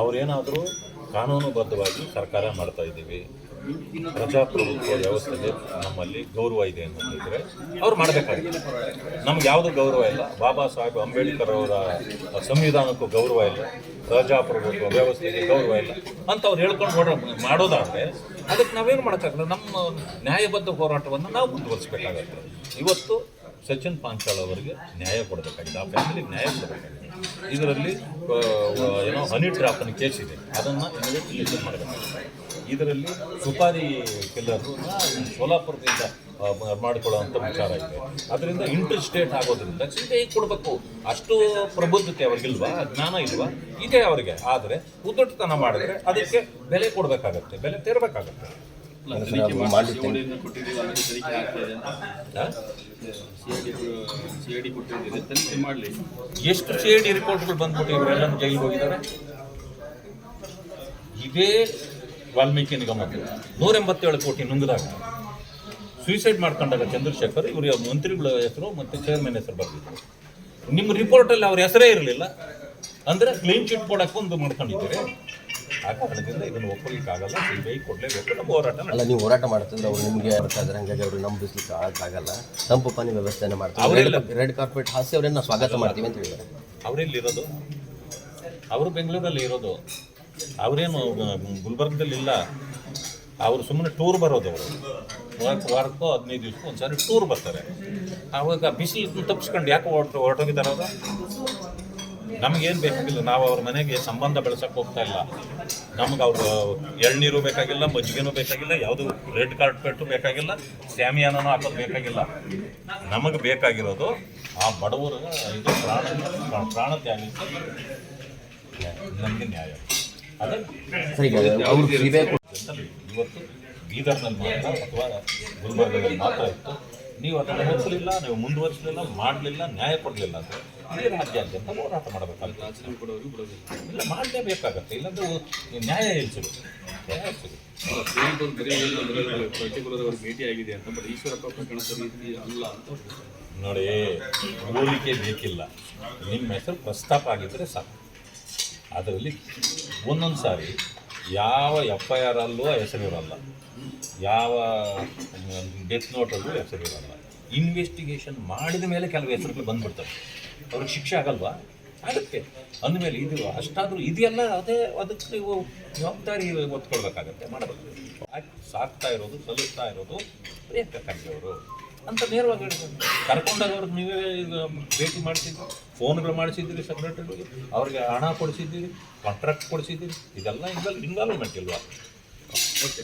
ಅವ್ರೇನಾದರೂ ಕಾನೂನುಬದ್ಧವಾಗಿ ಸರ್ಕಾರ ಮಾಡ್ತಾ ಇದ್ದೀವಿ. ಪ್ರಜಾಪ್ರಭುತ್ವ ವ್ಯವಸ್ಥೆಗೆ ನಮ್ಮಲ್ಲಿ ಗೌರವ ಇದೆ ಅಂತಂದಿದ್ರೆ ಅವ್ರು ಮಾಡಬೇಕಾಗಿದೆ ನಮ್ಗೆ ಯಾವುದು ಗೌರವ ಇಲ್ಲ. ಬಾಬಾ ಸಾಹೇಬ್ ಅಂಬೇಡ್ಕರ್ ಅವರ ಸಂವಿಧಾನಕ್ಕೂ ಗೌರವ ಇಲ್ಲ. ಪ್ರಜಾಪ್ರಭುತ್ವ ವ್ಯವಸ್ಥೆಗೆ ಗೌರವ ಇಲ್ಲ ಅಂತ ಅವ್ರು ಹೇಳ್ಕೊಂಡು ಹೋರಾ ಮಾಡೋದಾದರೆ ಅದಕ್ಕೆ ನಾವೇನು ಮಾಡೋಕ್ಕಾಗಲ್ಲ. ನಮ್ಮ ನ್ಯಾಯಬದ್ಧ ಹೋರಾಟವನ್ನು ನಾವು ಮುಂದುವರಿಸಬೇಕಾಗತ್ತೆ. ಇವತ್ತು ಸಚಿನ್ ಪಾಂಚಾಲ್ ಅವರಿಗೆ ನ್ಯಾಯ ಕೊಡಬೇಕಾಗಿದೆ. ಆ ಫ್ಯಾಮಿಲಿಗೆ ನ್ಯಾಯ ಕೊಡಬೇಕಾಗಿದೆ. ಇದರಲ್ಲಿ ಏನೋ ಹನಿ ಟ್ರಾಪ್ ಕೇಸ್ ಇದೆ. ಅದನ್ನು ಇನ್ವೆಸ್ಟಿಗೇಷನ್ ಮಾಡಬೇಕಾಗಿದೆ ಇದರಲ್ಲಿ ಸುಪಾರಿ ಕಿಲ್ಲರ್ನ ಸೋಲಾಪುರದಿಂದ ಮಾಡಿಕೊಳ್ಳುವಂಥ ವಿಚಾರ ಇದೆ. ಅದರಿಂದ ಇಂಟರ್ ಸ್ಟೇಟ್ ಆಗೋದ್ರಿಂದ ಈಗ ಕೊಡಬೇಕು. ಅಷ್ಟು ಪ್ರಬುದ್ಧತೆ ಅವ್ರಿಗಿಲ್ವಾ? ಜ್ಞಾನ ಇಲ್ವಾ? ಇದೆ ಅವರಿಗೆ. ಆದರೆ ಉದ್ದಟತನ ಮಾಡಿದ್ರೆ ಅದಕ್ಕೆ ಬೆಲೆ ಕೊಡಬೇಕಾಗತ್ತೆ. ಬೆಲೆ ತೆರಬೇಕಾಗತ್ತೆ. ತನಿಖೆ ಮಾಡಲಿ. ಎಷ್ಟು ಸಿ ಐ ಡಿ ರಿಪೋರ್ಟ್ಗಳು ಬಂದ್ಬಿಟ್ಟು ಇವರೆಲ್ಲ ಜೈಲಿಗೆ ಹೋಗಿದ್ದಾರೆ? ಇದೇ ವಾಲ್ಮೀಕಿ ನಿಗಮದ್ದು ನೂರ ಎಂಬತ್ತೇಳು ಕೋಟಿ ನುಂಗಿದಾಗ. ಸೂಸೈಡ್ ಮಾಡ್ಕೊಂಡಾಗ ಚಂದ್ರಶೇಖರ್ ಇವರು ಮಂತ್ರಿಗಳ ಹೆಸರು ಮತ್ತು ಚೇರ್ಮನ್ ಹೆಸರು ಬರ್ತಿದ್ರು ನಿಮ್ಮ ರಿಪೋರ್ಟಲ್ಲಿ ಅವ್ರ ಹೆಸರೇ ಇರಲಿಲ್ಲ. ಅಂದರೆ ಕ್ಲೀನ್ ಚಿಟ್ ಕೊಡೋಕ್ಕೊಂದು ಒಂದು ಮಾಡ್ಕೊಂಡಿದ್ದೀರಿ. ಆ ಕಾರಣದಿಂದ ಇದನ್ನು ಒಪ್ಪಲಿಕ್ಕಾಗಲ್ಲ ಸಿ ಬಿ ಐ ಕೊಡಲೇಬೇಕು ನಮ್ಮ ಹೋರಾಟ. ಅಲ್ಲ ನೀವು ಹೋರಾಟ ಮಾಡ್ತಿದ್ರೆ ಅವ್ರು ನಿಮಗೆ ಬರ್ತಾ ಇದ್ದಾರೆ ಹಂಗಾಗಿ ಅವರು ನಂಬಿಸ್ಲಿಕ್ಕೆ ಆಗಲ್ಲ ತಂಪು ಪಾನಿ ವ್ಯವಸ್ಥೆನ ಮಾಡ್ತಾರೆ. ಅವರೆಲ್ಲ ರೆಡ್ ಕಾರ್ಪೆಟ್ ಹಾಸಿ ಅವರನ್ನ ಸ್ವಾಗತ ಮಾಡ್ತೀವಿ ಅಂತ ಹೇಳಿದ್ದಾರೆ. ಅವರೆಲ್ಲಿರೋದು. ಅವರು ಬೆಂಗಳೂರಲ್ಲಿ ಇರೋದು ಅವರೇನು ಗುಲ್ಬರ್ಗದಲ್ಲಿ ಇಲ್ಲ ಅವರು ಸುಮ್ಮನೆ ಟೂರ್ ಬರೋದು ಅವರು. ವಾರಕ್ಕೆ ವಾರಕ್ಕೋ ಹದಿನೈದು ದಿವಸಕ್ಕೂ ಒಂದ್ಸಾರಿ ಟೂರ್ ಬರ್ತಾರೆ. ಆವಾಗ ಬಿಸಿಲು ತಪ್ಪಿಸ್ಕೊಂಡು ಯಾಕೆ ಹೊರಟು ಹೊರಟೋಗಿದ್ದಾರೆ ಅವರು ನಮಗೇನು ಬೇಕಾಗಿಲ್ಲ ನಾವು ಅವ್ರ ಮನೆಗೆ ಸಂಬಂಧ ಬೆಳೆಸಕ್ಕೆ ಹೋಗ್ತಾ ಇಲ್ಲ. ನಮ್ಗೆ ಅವ್ರ ಎಳ್ನೀರು ಬೇಕಾಗಿಲ್ಲ ಮಜ್ಜಿಗೆನೂ ಬೇಕಾಗಿಲ್ಲ ಯಾವುದು ರೆಡ್ ಕಾರ್ಪೆಟ್ಟು ಬೇಕಾಗಿಲ್ಲ ಸ್ಯಾಮಿಯಾನೂ ಹಾಕೋದು ಬೇಕಾಗಿಲ್ಲ. ನಮಗೆ ಬೇಕಾಗಿರೋದು ಆ ಬಡವರ ಇದು ಪ್ರಾಣ ಪ್ರಾಣ ತ್ಯಾಗಕ್ಕೆ ನಮಗೆ ನ್ಯಾಯ. ಅದೇ. ಇವತ್ತು ಬೀದರ್ನಲ್ಲಿ ಮಾತ್ರ ಅಥವಾ ಗುಲ್ಬರ್ಗದಲ್ಲಿ ಮಾತ್ರ ಇತ್ತು. ನೀವು ಅದನ್ನು ಹೋಗಲಿಲ್ಲ ನೀವು ಮುಂದುವರಿಸಲಿಲ್ಲ ಮಾಡಲಿಲ್ಲ ನ್ಯಾಯ ಕೊಡಲಿಲ್ಲ. ಅಂದರೆ ಇಡೀ ರಾಜ್ಯಾದ್ಯಂತ ಹೋರಾಟ ಮಾಡಬೇಕಾಗುತ್ತೆ? ಮಾಡಲೇಬೇಕಾಗತ್ತೆ ಇಲ್ಲಾಂದ್ರೆ ನ್ಯಾಯ ಸಿಗುತ್ತೆ ನ್ಯಾಯ ಪರ್ಟಿಕ್ಯುಲರ್ ಭೇಟಿ ಆಗಿದೆ ಅಂತ ಬಟ್ ಈಶ್ವರಪ್ಪ ಪ್ರಕರಣ ರೀತಿ ಅಲ್ಲ ಅಂತ ನೋಡಿ, ಹೋಲಿಕೆ ಬೇಕಿಲ್ಲ. ನಿಮ್ಮ ಹೆಸರು ಪ್ರಸ್ತಾಪ ಆಗಿದ್ದರೆ ಸಾಕು. ಅದರಲ್ಲಿ ಒಂದೊಂದು ಸಾರಿ ಯಾವ ಎಫ್ ಐ ಆರ್ ಅಲ್ಲೂ ಹೆಸರಿರಲ್ಲ ಯಾವ ಡೆತ್ ನೋಟಲ್ಲೂ ಹೆಸರಿರಲ್ಲ ಇನ್ವೆಸ್ಟಿಗೇಷನ್ ಮಾಡಿದ ಮೇಲೆ ಕೆಲವು ಹೆಸರುಗಳು ಬಂದ್ಬಿಡ್ತವೆ. ಅವ್ರಿಗೆ ಶಿಕ್ಷೆ ಆಗಲ್ವಾ? ಆಗುತ್ತೆ ಅಂದಮೇಲೆ ಇದು ಅಷ್ಟಾದರೂ ಇದೆಲ್ಲ ಅದೇ ಅದಕ್ಕೆ ನೀವು ಜವಾಬ್ದಾರಿ ಒತ್ಕೊಳ್ಬೇಕಾಗತ್ತೆ ಮಾಡಬೇಕು. ಸಾಕ್ತಾ ಇರೋದು, ಸಲ್ಲಿಸ್ತಾ ಇರೋದು ಅಂತ ನೇರವಾಗಿ ಹೇಳ್ತಾರೆ ಅವ್ರಿಗೆ ನೀವೇ ಭೇಟಿ ಮಾಡಿಸಿದ್ರಿ, ಫೋನ್ಗಳು ಮಾಡಿಸಿದ್ದೀರಿ ಸೆಕ್ರೆಟರಿಗೆ, ಅವ್ರಿಗೆ ಹಣ ಕೊಡಿಸಿದ್ದೀರಿ ಕಾಂಟ್ರಾಕ್ಟ್ ಕೊಡಿಸಿದ್ದೀರಿ, ಇದೆಲ್ಲ ಇನ್ವಾಲ್ ಇನ್ವಾಲ್ವ್ಮೆಂಟ್ ಇಲ್ವಾ? ಓಕೆ